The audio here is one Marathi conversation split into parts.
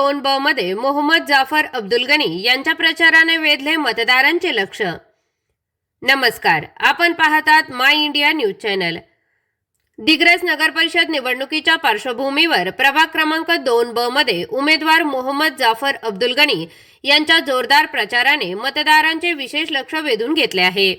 दोन ब मध्ये मोहम्मद जाफर अब्दुल गनी यांच्या प्रचाराने वेधले मतदारांचे लक्ष. नमस्कार आपण पाहतात my India news channel. Digras नगर परिषद निवडणुकीच्या पार्श्वभूमीवर प्रभाग क्रमांक दोन ब मध्ये उमेदवार मोहम्मद जाफर अब्दुल गनी यांच्या जोरदार प्रचाराने मतदारांचे विशेष लक्ष वेधून घेतले आहे.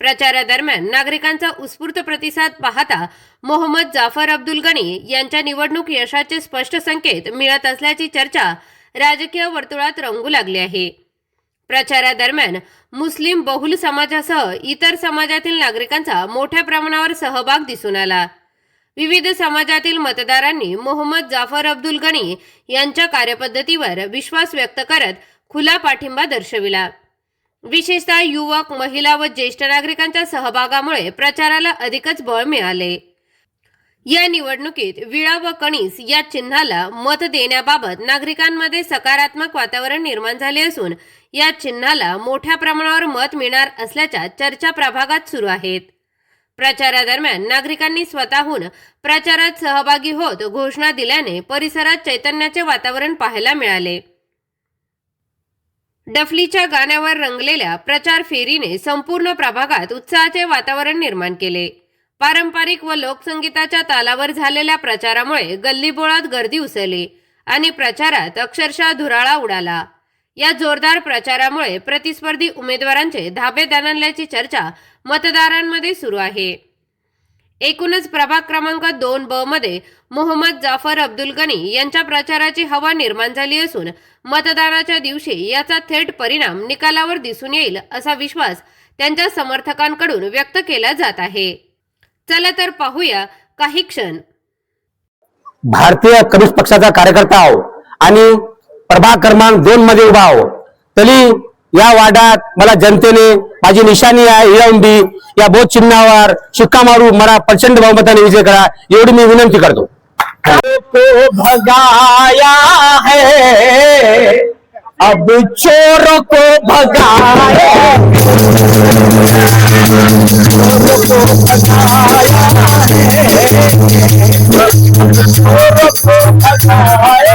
प्रचारादरम्यान नागरिकांचा उत्स्फूर्त प्रतिसाद पाहता मोहम्मद जाफर अब्दुल गनी यांच्या निवडणूक यशाचे स्पष्ट संकेत मिळत असल्याची चर्चा राजकीय वर्तुळात रंगू लागली आहे. प्रचारादरम्यान मुस्लिम बहुल समाजासह इतर समाजातील नागरिकांचा मोठ्या प्रमाणावर सहभाग दिसून आला. विविध समाजातील मतदारांनी मोहम्मद जाफर अब्दुल गणी यांच्या कार्यपद्धतीवर विश्वास व्यक्त करत खुला पाठिंबा दर्शविला. विशेषतः युवक महिला व ज्येष्ठ नागरिकांच्या सहभागामुळे प्रचाराला अधिकच बळ मिळाले. या निवडणुकीत विळा व कणीस या चिन्हाला मत देण्याबाबत नागरिकांमध्ये सकारात्मक वातावरण निर्माण झाले असून या चिन्हाला मोठ्या प्रमाणावर मत मिळणार असल्याच्या चर्चा प्रभागात सुरू आहेत. प्रचारादरम्यान नागरिकांनी स्वतःहून प्रचारात सहभागी होत घोषणा दिल्याने परिसरात चैतन्याचे वातावरण पाहायला मिळाले. डफलीच्या गाण्यावर रंगलेल्या प्रचार फेरीने संपूर्ण प्रभागात उत्साहाचे वातावरण निर्माण केले. पारंपरिक व लोकसंगीताच्या तालावर झालेल्या प्रचारामुळे गल्लीबोळात गर्दी उसळली आणि प्रचारात अक्षरशः धुराळा उडाला. या जोरदार प्रचारामुळे प्रतिस्पर्धी उमेदवारांचे धाबे दणाणल्याची चर्चा मतदारांमध्ये सुरू आहे. एकूणच प्रभाग क्रमांक दोन ब मध्ये मोहम्मद जाफर अब्दुल गनी यांच्या प्रचाराची हवा निर्माण झाली असून मतदानाच्या दिवशी याचा थेट परिणाम निकालावर दिसून येईल असा विश्वास त्यांच्या समर्थकांकडून व्यक्त केला जात आहे. चला तर पाहूया काही क्षण. भारतीय कम्युनिस्ट पक्षाचा कार्यकर्ता आहो आणि प्रभाग क्रमांक दोन मध्ये उभा आहो. तरी या वार्डात मला जनतेने माझी निशाणी आहे हिरवंडी या बोध चिन्हावर शिक्का मारू मला प्रचंड बहुमताने विजय करा एवढी मी विनंती करतो. भगाया है अब चोर को भगाया चोर को भगाया है। चोर को भगाया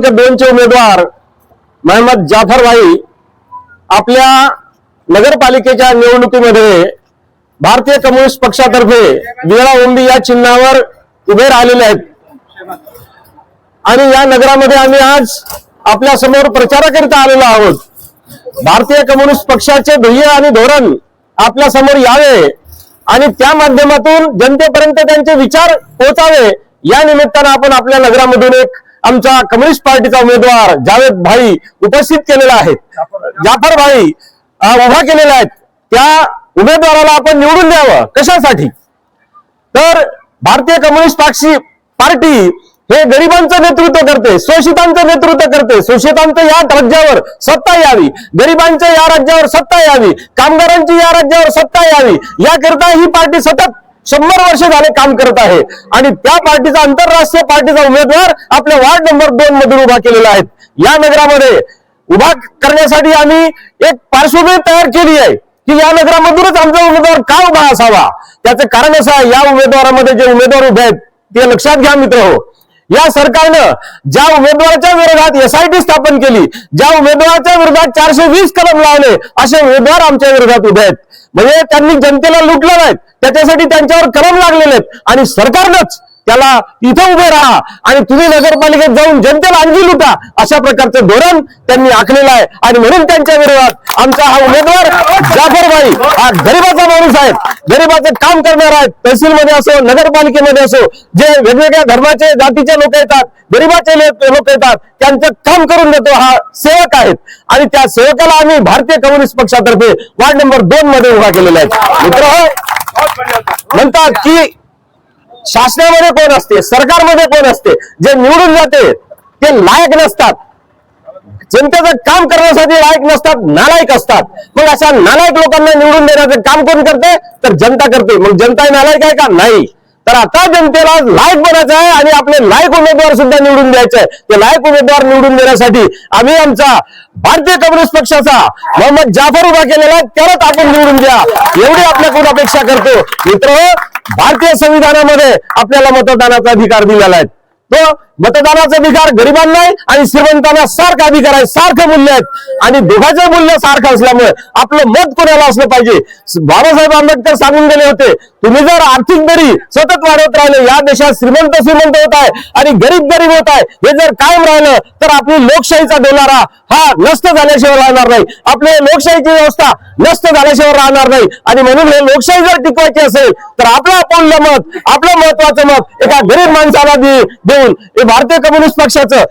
क्रमांक दोनचे उमेदवार महम्मद जाफर भाई आपल्या नगरपालिकेच्या निवडणुकीमध्ये भारतीय कम्युनिस्ट पक्षातर्फे विळा ओंबी या चिन्हावर उभे राहिलेले आहेत. आणि या नगरामध्ये आम्ही आज आपल्यासमोर प्रचाराकरिता आलेलो आहोत. भारतीय कम्युनिस्ट पक्षाचे ध्येय आणि धोरण आपल्यासमोर यावे आणि त्या माध्यमातून जनतेपर्यंत त्यांचे विचार पोहोचावे या निमित्तानं आपण आपल्या नगरामधून एक आमचा कम्युनिस्ट पार्टीचा उमेदवार जावेद भाई उपस्थित केलेला आहे जाफर भाई उभा केलेला आहेत. त्या उमेदवाराला आपण निवडून द्यावं. कशासाठी? तर भारतीय कम्युनिस्ट पक्षी पार्टी हे गरिबांचं नेतृत्व करते शोषितांचं नेतृत्व करते. शोषितांचं या राज्यावर सत्ता यावी. गरिबांच्या या राज्यावर सत्ता यावी. कामगारांची या राज्यावर सत्ता यावी. याकरिता ही पार्टी सतत शंभर वर्ष झाले काम करत आहे. आणि त्या पार्टीचा आंतरराष्ट्रीय पार्टीचा उमेदवार आपल्या वार्ड नंबर दोन मधून उभा केलेला आहे. या नगरामध्ये उभा करण्यासाठी आम्ही एक पार्श्वभूमी तयार केली आहे की या नगरामधूनच आमचा उमेदवार का उभा असावा? त्याचं कारण असं आहे या उमेदवारामध्ये जे उमेदवार उभे आहेत ते लक्षात घ्या मित्र हो. या सरकारनं ज्या उमेदवाराच्या विरोधात एसआयटी स्थापन केली ज्या उमेदवाराच्या विरोधात चारशे वीस कलम लावले असे उमेदवार आमच्या विरोधात उभे आहेत. म्हणजे त्यांनी जनतेला लुटलं नाहीत. त्याच्यासाठी त्यांच्यावर कलम लागलेले आहेत. आणि सरकारनंच त्याला इथं उभे राहा आणि तुम्ही नगरपालिकेत जाऊन जनतेला अंगी लुटा. अशा प्रकारचं धोरण त्यांनी आखलेलं आहे. आणि म्हणून त्यांच्या विरोधात आमचा हा उमेदवार जाफरबाई हा गरीबाचा माणूस आहे. गरीबाचं काम करणार आहेत तहसीलमध्ये असो नगरपालिकेमध्ये असो जे वेगवेगळ्या धर्माचे जातीचे लोक येतात गरीबाचे लोक येतात त्यांचं काम करून देतो हा सेवक आहेत आणि त्या सेवकाला आम्ही भारतीय कम्युनिस्ट पक्षातर्फे वार्ड नंबर दोन मध्ये उभा केलेला आहे. मित्र हो, म्हणतात की शासनामध्ये कोण असते? सरकारमध्ये कोण असते? जे निवडून जाते ते लायक नसतात. जनतेचं काम करण्यासाठी लायक नसतात नालायक असतात. मग अशा नालायक लोकांना निवडून देण्याचं काम कोण करते? तर जनता करते. मग जनता नालायक आहे का? नाही. तर आता जनतेला लायक बनायचं आहे आणि आपले लायक उमेदवार सुद्धा निवडून द्यायचे आहे ते लायक उमेदवार निवडून देण्यासाठी आम्ही आमचा भारतीय कम्युनिस्ट पक्षाचा मोहम्मद जाफर उभा केलेला आहे. त्यालाच आपण निवडून द्या. एवढी आपल्याकडून अपेक्षा करतो. मित्र भारतीय संविधानामध्ये आपल्याला मतदानाचा अधिकार दिलेला आहे. तो मतदानाचा अधिकार गरिबांना आहे आणि श्रीमंतांना सारखा अधिकार आहे सारखं मूल्य आहेत. आणि दोघांचे मूल्य सारखं असल्यामुळे आपलं मत कोणाला असलं पाहिजे? बाबासाहेब आंबेडकर सांगून गेले होते तुम्ही जर आर्थिक दरी सतत वाढवत राहिले या देशात श्रीमंत श्रीमंत होत आहे आणि गरीब गरीब होत आहे हे जर कायम राहिलं तर आपली लोकशाहीचा डोलारा हा नष्ट झाल्याशिवाय राहणार नाही. आपली लोकशाहीची व्यवस्था नष्ट झाल्याशिवाय राहणार नाही. आणि म्हणून हे लोकशाही जर टिकवायची असेल तर आपलं अपूर्य मत आपलं महत्वाचं मत एका गरीब माणसाला देऊन भारतीय कम्युनिस्ट पक्षाचं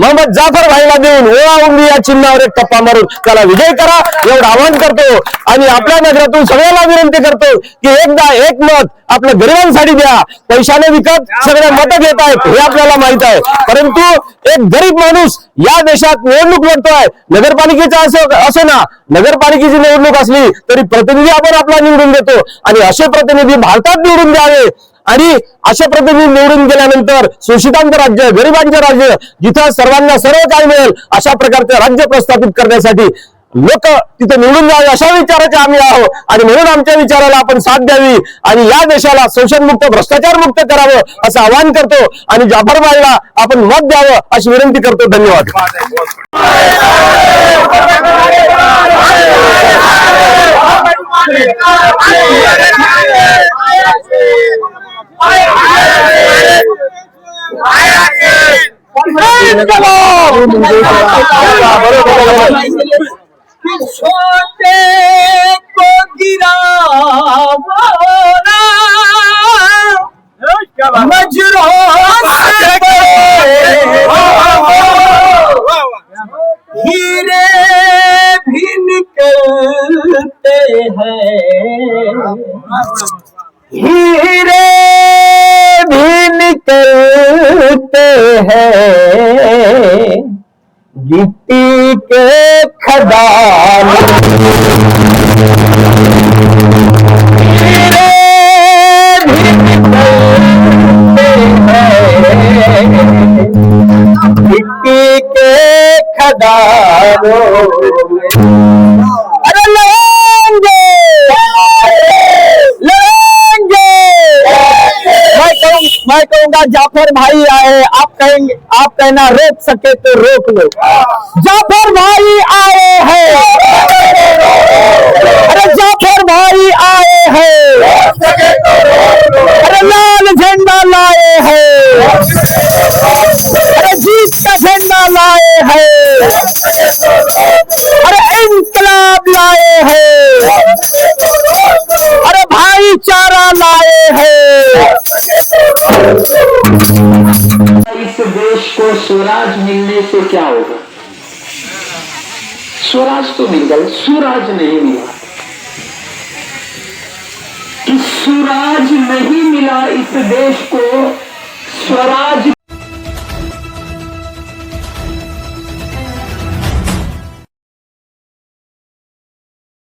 मोहम्मद जाफर भाईला देऊन ओळा उंगी या चिन्हावर एक टप्पा मारून त्याला विजय करा एवढं आवाहन करतो. आणि आपल्या नगरातून सगळ्यांना विनंती करतो की एकदा एक मत आपल्या गरिबांसाठी द्या. पैशाने विकत सगळ्या मत घेत आहेत हे आपल्याला माहीत आहे. परंतु एक गरीब माणूस या देशात निवडणूक लढतोय. नगरपालिकेचा असो असो ना नगरपालिकेची निवडणूक असली तरी प्रतिनिधी आपण आपला निवडून देतो. आणि असे प्रतिनिधी भारतात निवडून द्यावे. आणि अशा प्रतिनिधी निवडून गेल्यानंतर शोषितांचं राज्य गरिबांचं राज्य जिथं सर्वांना सर्व काय मिळेल अशा प्रकारचं राज्य प्रस्थापित करण्यासाठी लोक तिथे निवडून जावे अशा विचाराचे आम्ही आहोत. आणि म्हणून आमच्या विचाराला आपण साथ द्यावी आणि या देशाला शोषणमुक्त भ्रष्टाचार मुक्त करावं असं आवाहन करतो आणि जाफरबाईला आपण मत द्यावं अशी विनंती करतो. धन्यवाद. छोटे को गिरावो ना मजरों से हीरे भी निकलते हैं हीरे भी निकलते हैं गिट्टी के खदान। हीरे भी निकलते के खदानों मैं कहूँगा, जाफ़र भाई आए, आप कहेंगे, आप कहना रोक सके तो रोक लो। जाफ़र भाई आए हैं। अरे जाफ़र भाई आए हैं। अरे लाल झंडा लाए हैं। अरे जीत का झंडा लाए हैं। अरे इनकलाब लाए हैं। अरे भाईचारा लाए हैं। से क्या होगा? स्वराज तो मिल गए सुराज नहीं मिला। कि सुराज नहीं मिला इस देश को स्वराज